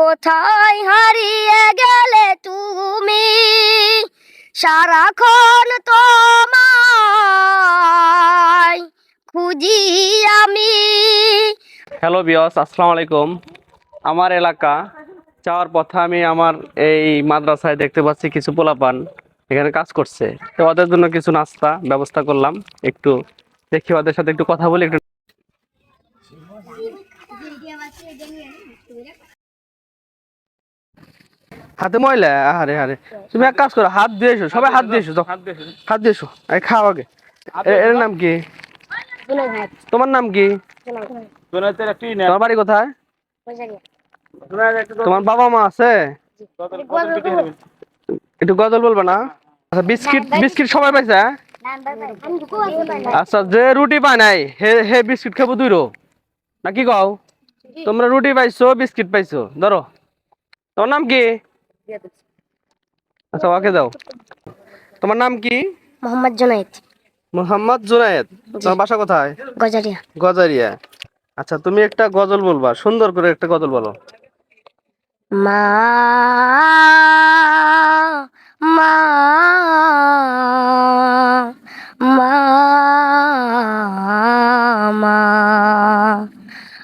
কোথায় হারিয়ে গেলে তুমি? সারাক্ষণ তোমায় খুঁজি আমি। হ্যালো বিয়স আসসালামু আলাইকুম। আমার এলাকা যাওয়ার পথে আমি আমার এই মাদ্রাসায় দেখতে পাচ্ছি কিছু পোলাপান এখানে কাজ করছে। তো ওদের জন্য কিছু নাস্তা ব্যবস্থা করলাম। একটু দেখি ওদের সাথে একটু কথা বলি একটু হাতে ময়লা? আরে আরে তুমি এক কাজ করো হাত দিয়ে এসো সবাই হাত দিয়ে এসো যাও। হাত দিয়ে এসো। এই খাও আগে। এ- এর নাম কি? তোমার নাম কি? তোমার বাড়ি কোথায়? তোমার বাবা মা আছে? একটু গজল বলবে না? আচ্ছা বিস্কিট বিস্কিট সবাই পাইছে হ্যাঁ? আচ্ছা যে রুটি পায় নাই হে হে বিস্কিট খাব দুইরো না কি কও? তোমরা রুটি পাইছো বিস্কিট পাইছো ধরো। তোমার নাম কি? আচ্ছা ওকে দাও। তোমার নাম কি? মোহাম্মদ জুনাইদ মোহাম্মদ জুনায়েদ। তোমার বাসা কোথায়? গজারিয়া। গজারিয়া। আচ্ছা তুমি একটা গজল বলবা সুন্দর করে একটা গজল বলো। মা মা মা মা।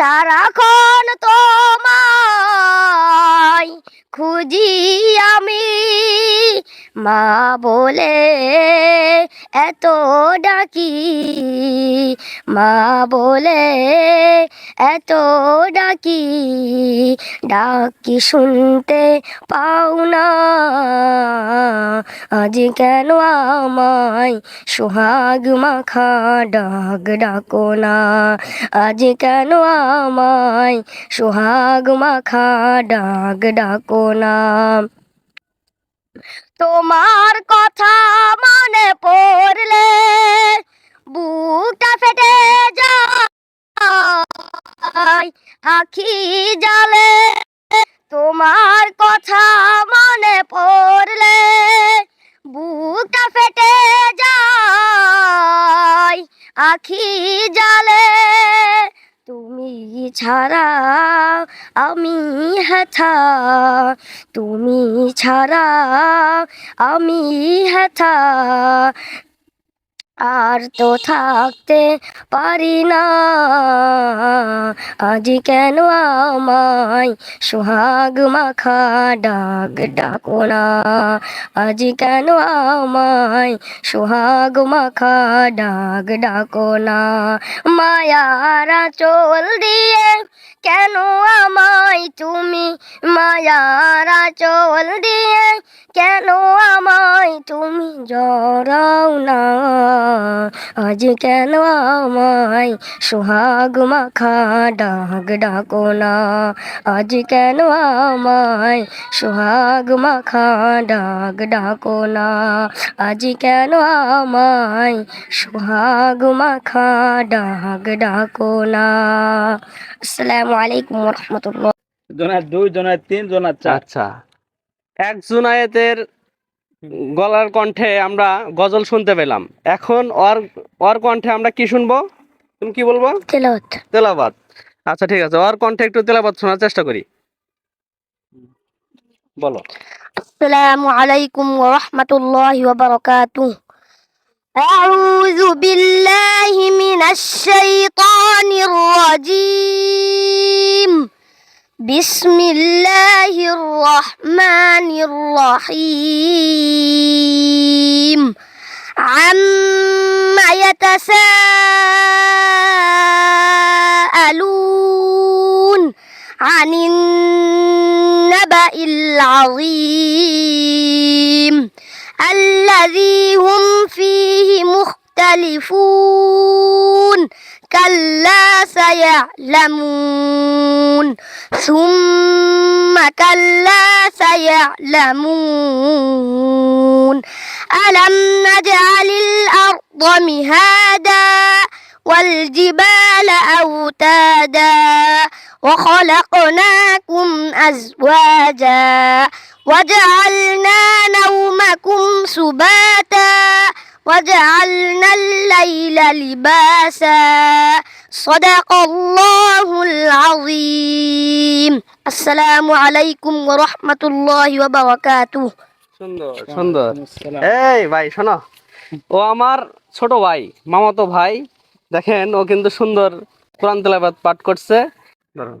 সারাক্ষণ তোমায় খুঁজি আমি মা বলে এত ডাকি, মা বলে, এত ডাকি ডাকি শুনতে পাও না। আজ কেন আমায় সোহাগ মাখা ডাক ডাকো না? আজ কেন আমায় সোহাগ মাখা ডাক ডাকো না? তোমার কথা মনে পড়লে বুকটা ফেটে যায়, আখি জালে তোমার কথা মনে পড়লে বুকটা ফেটে যায়, আখি জালে তুমি ছাড়া আমি হেথা তুমি ছাড়া আমি হেথা আর তো থাকতে পারি না। আজ কেন আমায় সোহাগ মাখা ডাক ডাকো না? আজ কেন আমায় সোহাগ মাখা ডাক ডাকো না? মায়ারা চল দিয়ে কেন আমায় তুমি? মায়ারা চল দিয়ে কেন আমায় তুমি? জড়াও না। আজ কেন আমায় সোহাগ মাখা ডাক ডাকো না আজ কেন আমায় সোহাগ মাখা ডাক ডাকো না আজ কেন আমায় সোহাগ মাখা ডাক ডাকো না আসসালামু আলাইকুম রহমতুল্লাহ। জনের দুই জনের তিন জনের চার। আচ্ছা। এক জুনায়েতের গলার কণ্ঠে আমরা গজল শুনতে পেলাম। এখন অর অর কণ্ঠে আমরা কি শুনব? তুমি কি বলব? তেলাবাদ তেলাবাত আচ্ছা ঠিক আছে। অর কণ্ঠে একটু তেলাবাদ শোনার চেষ্টা করি। বলো। আসসালামু আলাইকুম ওয়া রাহমাতুল্লাহি ওয়া বারাকাতুহু আউযু বিল্লাহি মিনাশ শাইতানির রাজিম بسم الله الرحمن الرحيم. عما يتساءلون عن النبأ العظيم. الذي هم فيه مختلفون كلا سيعلمون. ثم كلا سيعلمون. ألم نجعل الأرض مهادا والجبال أوتادا وخلقناكم أزواجا وجعلنا نومكم سباتا وجعلنا الليل لباسا صدق الله العظيم السلام عليكم ورحمة الله وبركاته সুন্দর সুন্দর আসসালাম। এই ভাই শোনো ও আমার ছোট ভাই মামাতো ভাই দেখেন ও কিন্তু সুন্দর কোরআন তেলাবাদ পাঠ করছে ধরো